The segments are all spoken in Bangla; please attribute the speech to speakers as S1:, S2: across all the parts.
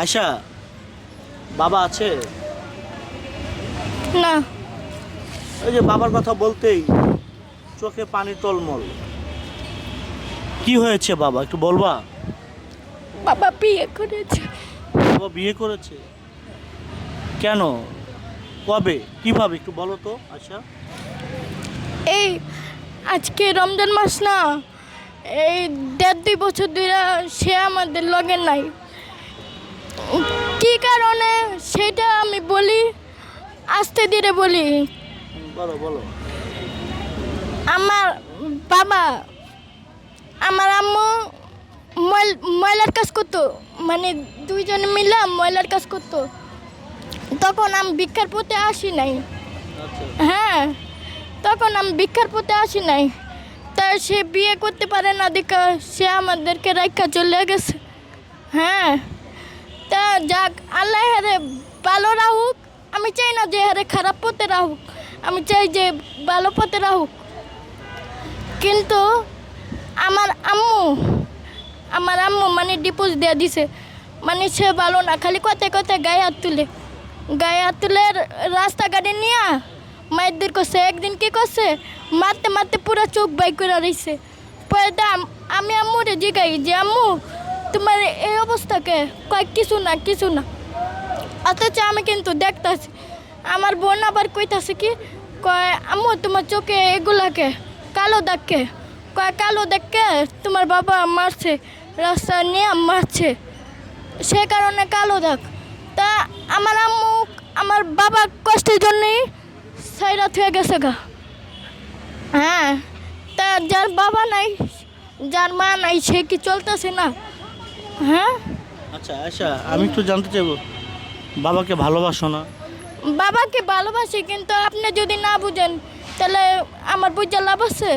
S1: আয়শা বাবা আছে?
S2: না।
S1: ওই যে বাবার কথা বলতেই চোখে পানি টলমল। কি হয়েছে বাবা একটু বলবা?
S2: বাবা বিয়ে করেছে।
S1: বাবা বিয়ে করেছে? কেন? কবে? কীভাবে? একটু বলো তো আচ্ছা
S2: এই আজকে রমজান মাস না এই দেড় দুই বছর ধরে সে আমাদের লগে নাই। কি কারণে সেটা আমি বলি? আস্তে ধীরে বলি।
S1: বলো বলো।
S2: আমার বাবা আমার আম্মু ময়ল- ময়লার কাজ করতো। মানে দুইজনে মিলে ময়লার কাজ করতো। তখন আমি ভিক্ষার পথে আসি নাই।
S1: আচ্ছা।
S2: হ্যাঁ তখন আমি ভিক্ষার পথে আসি নাই। তা সে বিয়ে করতে পারে না দেখা সে আমাদেরকে রাখা চলে গেছে। হ্যাঁ। তা যাক, আল্লাহ হারে ভালো রাহুক আমি চাই না যে হারে খারাপ পথে রাহুক আমি চাই যে ভালো পথে রাহুক কিন্তু আমার আম্মু আমার আম্মু মানে ডিপোজ দেওয়া দিছে। মানে সে ভালো না, খালি কথায় কথায় গায়ে হাত তুলে। গায়ে হাত তুলে রাস্তাঘাটে নিয়ে মায়ের করছে। একদিন কি করছে? মারতে মারতে পুরো চোখ বাই করে রয়েছে পরে তো আমি আম্মুরে জিগাই যে, আম্মু তোমার এই অবস্থাকে? কয়, কিছু না কিছু না। অথচ আমি কিন্তু দেখতাছি, আমার বোন আবার কইতাছে কি, কয়, আম্মু, তোমার চোখে এগুলাকে, কালো দাগকে? কয়, কালো দাগকে? তোমার বাবা মারছে, রাস্তা নিয়ে মারছে, সে কারণে কালো দাগ। তা আমার আম্মু, আমার বাবা কষ্টের জন্যই সাইরাত হয়ে গেছে গা। হ্যাঁ তা যার বাবা নাই, যার মা নাই, সে কি চলতেছে না? হ্যাঁ?
S1: আচ্ছা আয়শা আমি একটু জানতে চাইব বাবাকে ভালোবাসো না?
S2: বাবাকে ভালোবাসি কিন্তু আপনি যদি না বুঝেন তাহলে আমার বুঝা লাভ আছে?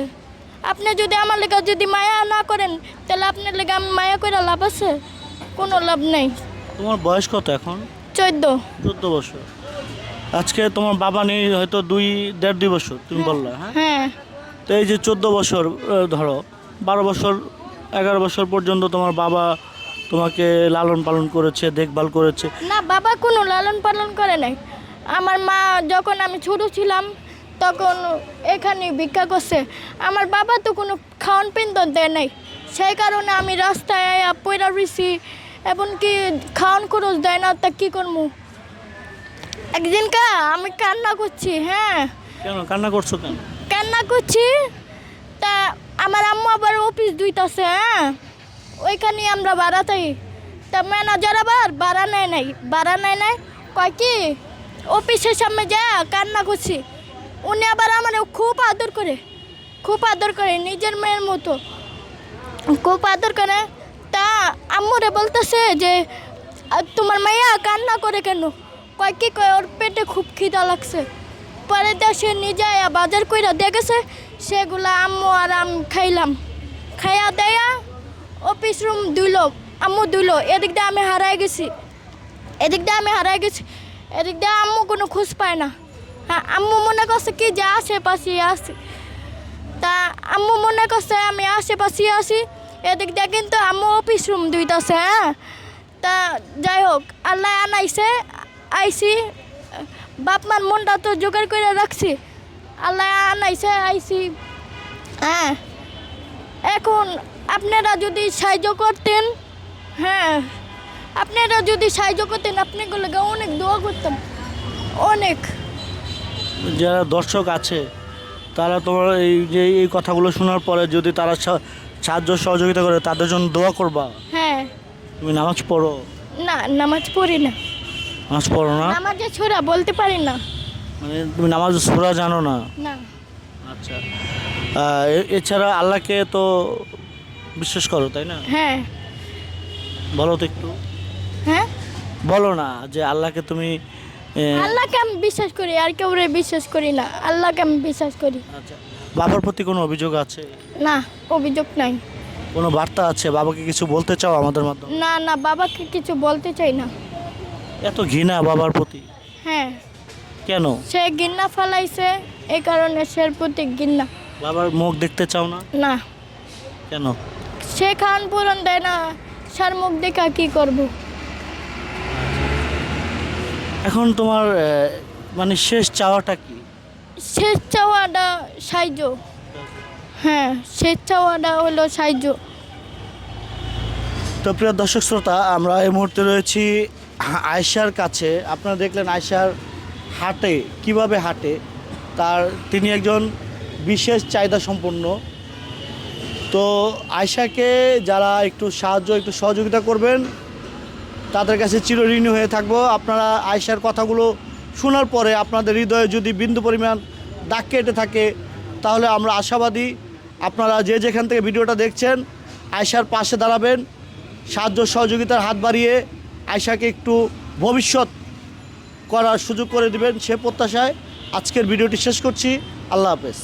S2: আপনি যদি আমার লেগে যদি মায়া না করেন তাহলে আপনার লেগে আমি মায়া করে লাভ আছে? কোনো লাভ নেই।
S1: তোমার বয়স কত এখন?
S2: চোদ্দ।
S1: চোদ্দ বছর। আজকে তোমার বাবা নেই হয়তো দুই দেড় দুই বছর তুমি বললা হ্যাঁ?
S2: হ্যাঁ।
S1: তো এই যে চোদ্দ বছর ধরো বারো বছর এগারো বছর পর্যন্ত তোমার বাবা তোমাকে লালন পালন করেছে দেখভাল করেছে?
S2: না বাবা কোনো লালন পালন করে নাই। আমার মা যখন আমি ছোট ছিলাম তখন এখানে ভিক্ষা করছে। আমার বাবা তো কোনো খাওয়ান পিন্দন দেয় নাই। সেই কারণে আমি রাস্তায় আয়া পয়রা রইছি এমনকি খাওয়ান খরচ দেয় না তা কী করব একদিন কা আমি কান্না করছি হ্যাঁ।
S1: কেন? কান্না করছ কেন?
S2: কান্না করছি তা আমার আম্মু আবার অফিস দুইটাছে হ্যাঁ। ওইখানে আমরা বাড়াতাই। তা ম্যানেজার আবার বাড়া নেয় নাই, বাড়া নেয় নাই। কয় কি? অফিসের সামনে যা, কান্না করছি। উনি আবার আমার খুব আদর করে, খুব আদর করে, নিজের মেয়ের মতো। খুব আদর করে। তা আম্মুরে বলতেছে যে তোমার মাইয়া কান্না করে কেন? কয় কি, কয়, ওর পেটে খুব খিদা লাগছে। পরে সে নিজে বাজার কইরা দেখেছে সেগুলা আম্মু আর আমি খাইলাম। খাইয়া দেয়া অফিস রুম ধুইলো আম্মু ধুইলো এদিক দিয়ে আমি হারাই গেছি। এদিক দিয়ে আমি হারাই গেছি। এদিক দিয়ে আম্মু কোনো খোঁজ পায় না। হ্যাঁ আম্মু মনে করছে কি যে আশেপাশে আসি তা আম্মু মনে করছে আমি আশেপাশে আসি এদিক দিয়ে কিন্তু আম্মু অফিস রুম দুইটাছে হ্যাঁ। তা যাই হোক, আল্লাহ আনাইছে আইসি বাপ মার মনটা তো জোগাড় করে রাখছি। আল্লাহ আনাইছে আইসি হ্যাঁ এখন আপনারা যদি সাহায্য করতেন। হ্যাঁ। আপনারা যদি সাহায্য করতেন আপনাগুলোকে অনেক দোয়া করতাম। অনেক।
S1: যারা দর্শক আছে তারা তোমার এই যে এই কথাগুলো শোনার পরে যদি তারা সা- সাহায্য সহযোগিতা করে তাদের জন্য দোয়া করবা?
S2: হ্যাঁ।
S1: তুমি নামাজ পড়ো?
S2: না নামাজ পড়ি না।
S1: নামাজ পড়ো না?
S2: নামাজে ছোড়া বলতে পারি না।
S1: মানে তুমি নামাজ সুরা জানো না?
S2: না।
S1: আচ্ছা। আহ, এ- এছাড়া আল্লাহকে তো বিশ্বাস করো তাই না?
S2: হ্যাঁ।
S1: বলো তো একটু।
S2: হ্যাঁ?
S1: বলো না যে আল্লাহকে তুমি
S2: আল্লাহকে আমি বিশ্বাস করি আর কেউ বিশ্বাস করি না। আল্লাহকে আমি বিশ্বাস করি।
S1: আচ্ছা। বাবার প্রতি কোনো অভিযোগ আছে?
S2: না অভিযোগ নাই।
S1: কোনো বার্তা আছে? বাবাকে কিছু বলতে চাও আমাদের মাধ্যমে?
S2: না না বাবাকে কিছু বলতে চাই না।
S1: এত ঘৃণা বাবার প্রতি?
S2: হ্যাঁ।
S1: কেন?
S2: সে গিন্না ফেলাইছে এই কারণে সে প্রতি গিন্না
S1: বাবার মুখ দেখতে চাও না?
S2: না।
S1: কেন?
S2: সে খান পূরণ দেয় না। সার মুখ দেখা কি করব?
S1: এখন তোমার মানে শেষ চাওয়াটা কি?
S2: শেষ চাওয়াটা সাহায্য। হ্যাঁ শেষ চাওয়াটা হলো সাহায্য।
S1: তো প্রিয় দর্শক শ্রোতা আমরা এই মুহূর্তে রয়েছি আয়শার কাছে। আপনারা দেখলেন আয়শার হাটে কীভাবে হাটে তার তিনি একজন বিশেষ চাহিদা সম্পন্ন তো আয়শাকে যারা একটু সাহায্য, একটু সহযোগিতা করবেন, তাদের কাছে চিরঋণী হয়ে থাকব। আপনারা আয়শার কথাগুলো শোনার পরে আপনাদের হৃদয়ে যদি বিন্দু পরিমাণ দাগ কেটে থাকে, তাহলে আমরা আশাবাদী। আপনারা যে যেখান থেকে ভিডিওটা দেখছেন, আয়শার পাশে দাঁড়াবেন। সাহায্য, সহযোগিতার হাত বাড়িয়ে আয়শাকে একটু ভবিষ্যৎ করার সুযোগ করে দিবেন সে প্রত্যাশায়। আজকের ভিডিওটি শেষ করছি। আল্লাহ হাফেজ।